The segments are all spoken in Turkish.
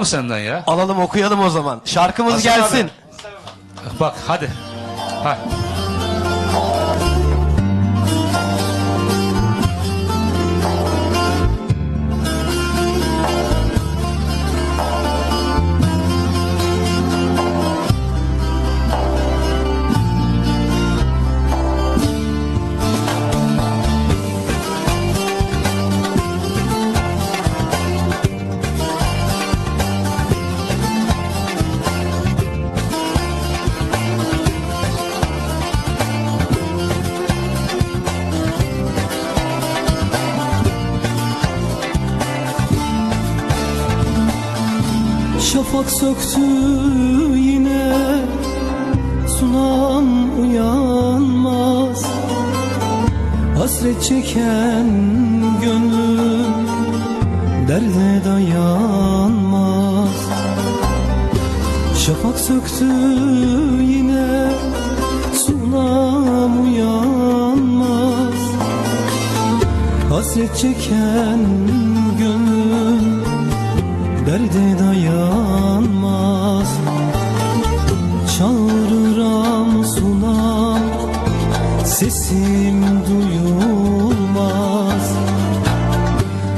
mı senden ya? Alalım okuyalım o zaman. Şarkımız Hasan gelsin. Bak hadi. Hadi. Şafak söktü yine. Sunam uyanmaz. Hasret çeken gönlüm Derde dayanmaz. Şafak söktü yine. Sunam uyanmaz. Hasret çeken gönlüm Derde dayanmaz. Çağırıram sunam Sesim duyulmaz.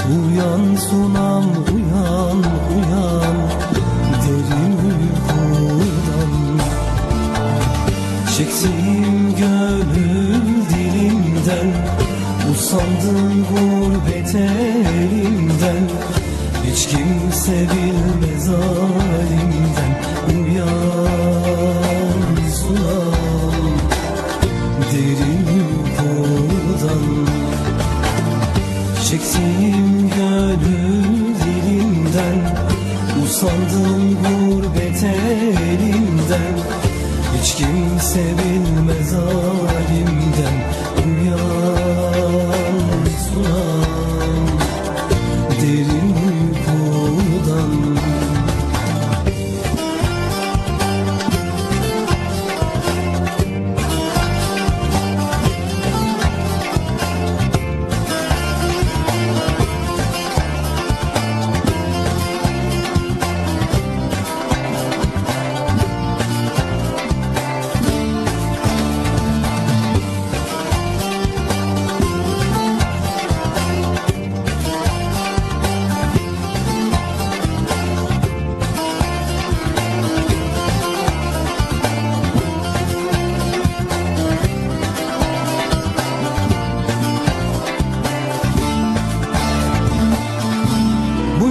Uyan sunam uyan uyan. Derin uykudan. Çektiğim gönül dilimden. Usandım gurbet elimden Hiç kimse bilmez halimden Uyan sunam Derin uykudan Çektiğim gönül dilimden Usandım gurbet elimden Hiç kimse bilmez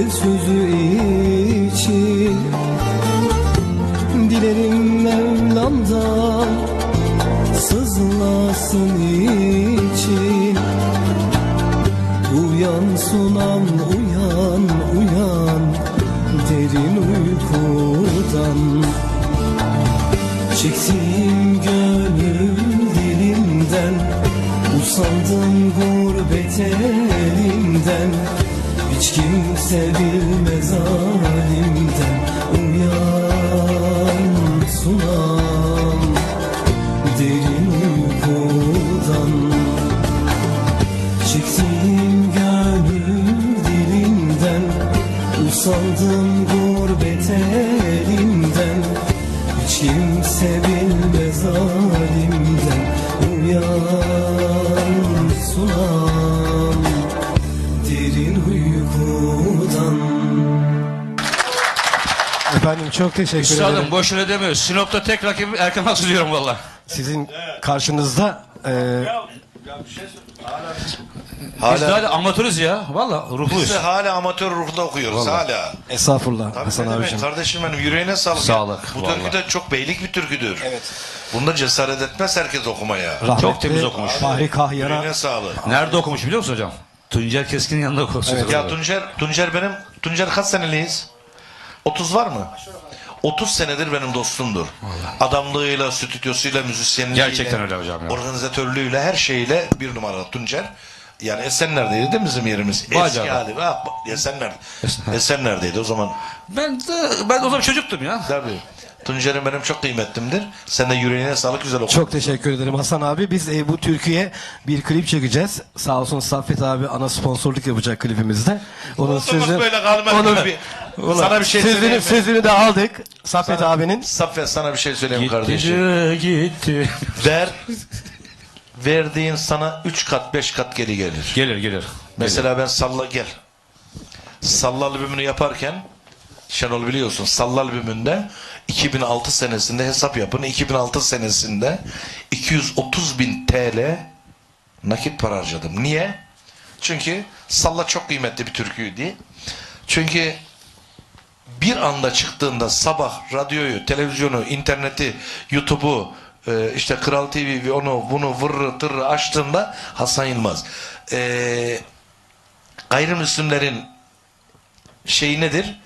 El sözü için. Dilerim Mevlam'dan Sızlasın için. Uyan sunam uyan uyan Derin uykudan. Çektiğim gönül dilimden Usandım gurbet elimden Hiç kimse bilmez halimden Uyan sunam Derin uykudan Çektiğim gönül dilimden Usandım gurbet elimden Hiç kimse bilmez halimden Uyan sunam Efendim çok teşekkür Üstadım ederim. boşuna demiyoruz. Sinop'ta tek rakibim Erkan Aksu diyorum valla. Sizin karşınızda e, Biz daha da amatörüz ya. Valla ruhluyuz. Biz de hala amatör ruhunda okuyoruz hala. estağfurullah Tabii Hasan ne demek, abiciğim. kardeşim benim yüreğine sağlık. Sağlık, Bu vallahi. türkü de çok beylik bir türküdür. Evet. Bunda cesaret etmez herkes okumaya. Rahmetli Çok temiz okumuş. Fahri Kahyar'a Yüreğine sağlık. Nerede okumuş biliyor musun hocam? Tuncer Keskin'in yanında okumuş. Ya Tuncer, Tuncer benim, Tuncer kaç seneliyiz? 30 var mı? 30 senedir benim dostumdur. Adamlığıyla, stüdyosuyla, müzisyenliğiyle, Gerçekten öyle hocam ya. organizatörlüğüyle, her şeyiyle bir numara Tuncer. Yani Esenler'deydi değil mi bizim yerimiz? Eski hali. Esenler. Esenler'deydi o zaman. Ben de, ben o zaman çocuktum ya. Tabii. Tuncer'in benim çok kıymetlimdir. Sen de yüreğine sağlık güzel oku. Çok teşekkür ederim Hasan abi. Biz e, bu türküye bir klip çekeceğiz. Sağ olsun Saffet abi ana sponsorluk yapacak klibimizde. Onun Olsun bak sözü, böyle kalmaz onun, gibi. Sana bir şey sözünü, sözünü de aldık. Saffet Sana- abinin. Saffet sana bir şey söyleyeyim kardeşim. Gitti gitti. Ver. Verdiğin sana 3 kat 5 kat geri gelir. Gelir gelir. Mesela ben Salla gel. Salla albümünü yaparken Şenol biliyorsun Salla albümünde 2006 senesinde hesap yapın 2006 senesinde 230 bin TL nakit para harcadım. Niye? Çünkü Salla çok kıymetli bir türküydü. Çünkü bir anda çıktığında sabah radyoyu, televizyonu, interneti, YouTube'u, e, işte Kral TV, onu bunu vırrı tırrı açtığında Hasan Yılmaz. E, gayrimüslimlerin şeyi nedir?